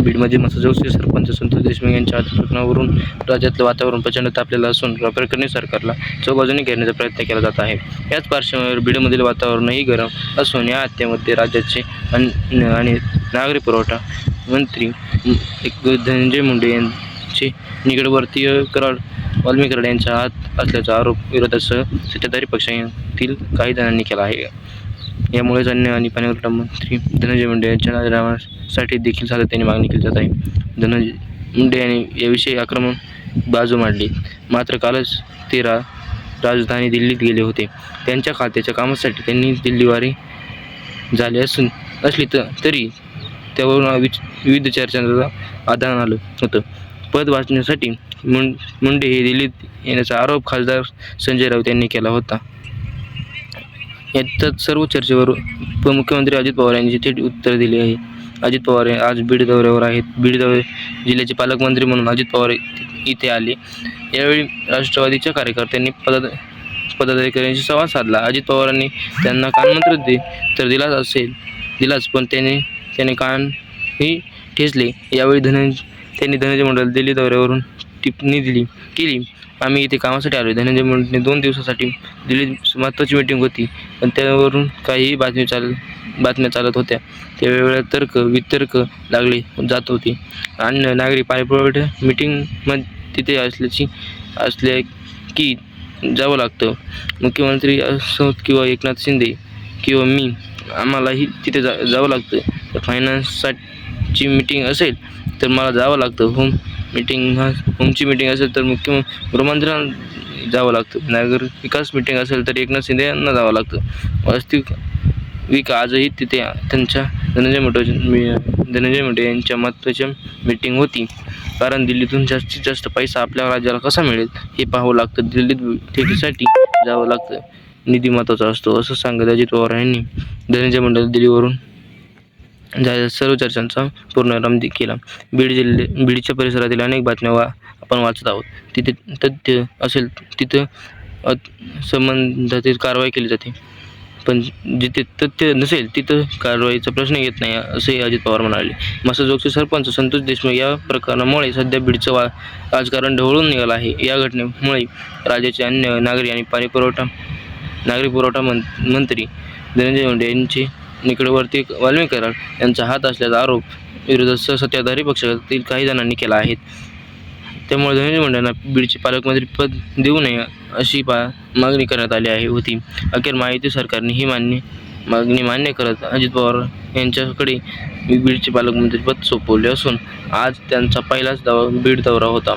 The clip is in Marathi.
बीडमध्ये मसजोगचे सरपंच संतोष देशमुख यांच्या प्रकरणावरून राज्यातलं वातावरण प्रचंड तापलेलं असून या प्रकरणी सरकारला चौबाजूने घेण्याचा प्रयत्न केला जात आहे. याच पार्श्वभूमीवर बीडमधील वातावरणही गरम असून या हत्येमध्ये राज्याचे आणि नागरी पुरवठा मंत्री एक धनंजय मुंडे यांचे निकटवर्तीय कराड वाल्मी कराड हात असल्याचा आरोप विरोधासह सत्ताधारी पक्षातील काही जणांनी केला आहे. यामुळेच अन्न आणि पाणीपुरवठा मंत्री धनंजय मुंडे यांच्या राजीनाम्यासाठी देखील सातत्याने मागणी केली जात आहे. धनंजय मुंडे यांनी याविषयी आक्रमक बाजू मांडली. मात्र कालच ते रा राजधानी दिल्लीत गेले होते. त्यांच्या खात्याच्या कामासाठी त्यांनी दिल्लीवारी झाले असून असली तर तरी त्यावरून विविध चर्चांचा आधार आलं होतं. पद वाचण्यासाठी मुं मुंडे हे दिल्लीत येण्याचा आरोप खासदार संजय राऊत यांनी केला होता. याच्यात सर्व चर्चेवर उपमुख्यमंत्री अजित पवार यांनी थेट उत्तर दिले आहे. अजित पवार हे आज बीड दौऱ्यावर आहेत. बीड दौरे जिल्ह्याचे पालकमंत्री म्हणून अजित पवार इथे आले. यावेळी राष्ट्रवादीच्या कार्यकर्त्यांनी पदा पदाधिकाऱ्यांशी संवाद साधला. अजित पवारांनी त्यांना कानमंत्र दे तर दिलाच असेल दिलाच पण त्याने त्याने कानही ठेचले. यावेळी धनं त्यांनी धनंजय मंडळ दिल्ली दौऱ्यावरून टिप्पणी दिली केली. आम्ही इथे कामासाठी आलो धनंजय मुंडेने दोन दिवसासाठी दिल्लीत महत्त्वाची मीटिंग होती. पण त्यावरून काहीही बातमी चाल बातम्या चालत होत्या. त्यावेळेला तर्क वितर्क लागले जात होती. आणि नागरी पाणीपुरवठा मीटिंग मग तिथे असल्याची असल्या की जावं लागतं. मुख्यमंत्री असोत किंवा एकनाथ शिंदे किंवा मी आम्हालाही तिथे जा जावं लागतं. तर फायनान्ससाठी मीटिंग असेल तर मला जावं लागतं. होम मीटिंग हा होमची मीटिंग असेल तर मुख्य गृहमंत्र्यांना जावं लागतं. नगर विकास मीटिंग असेल तर एकनाथ शिंदे यांना जावं लागतं. वास्तविक आजही तिथे त्यांच्या धनंजय मुटे धनंजय मुटे यांच्या महत्त्वाच्या मीटिंग होती. कारण दिल्लीतून जास्तीत जास्त पैसा आपल्या राज्याला कसा मिळेल हे पाहावं लागतं. दिल्लीत भेटीसाठी जावं लागतं. निधी महत्त्वाचा असतो असं सांगत अजित पवार यांनी धनंजय मंडळ दिल्लीवरून झालेल्या सर्व चर्चांचा पूर्णविराम केला. बीड जिल्हे बीडच्या परिसरातील अनेक बातम्या वा आपण वाचत आहोत. तिथे तथ्य असेल तिथं संबंधातील कारवाई केली जाते. पण जिथे तथ्य नसेल तिथं कारवाईचा प्रश्न येत नाही असेही अजित पवार म्हणाले. मसाजोगचे सरपंच संतोष देशमुख या प्रकरणामुळे सध्या बीडचं वा राजकारण ढवळून निघालं आहे. या घटनेमुळे राज्याचे अन्य नागरी आणि पाणी पुरवठा नागरी पुरवठा मं मंत्री धनंजय मुंडे यांचे निकडवर्ती वाल्मी कराड यांचा हात असल्याचा आरोप विरोधात सत्ताधारी पक्षातील काही जणांनी केला आहे. त्यामुळे धनंजय मुंडेंना बीडचे पालकमंत्री पद देऊ नये अशी पा मागणी करण्यात आली आहे होती. अखेर महायुती सरकारने ही मान्य मागणी मान्य करत अजित पवार यांच्याकडे बीडचे पालकमंत्रीपद सोपवले असून आज त्यांचा पहिलाच दवा बीड दौरा होता.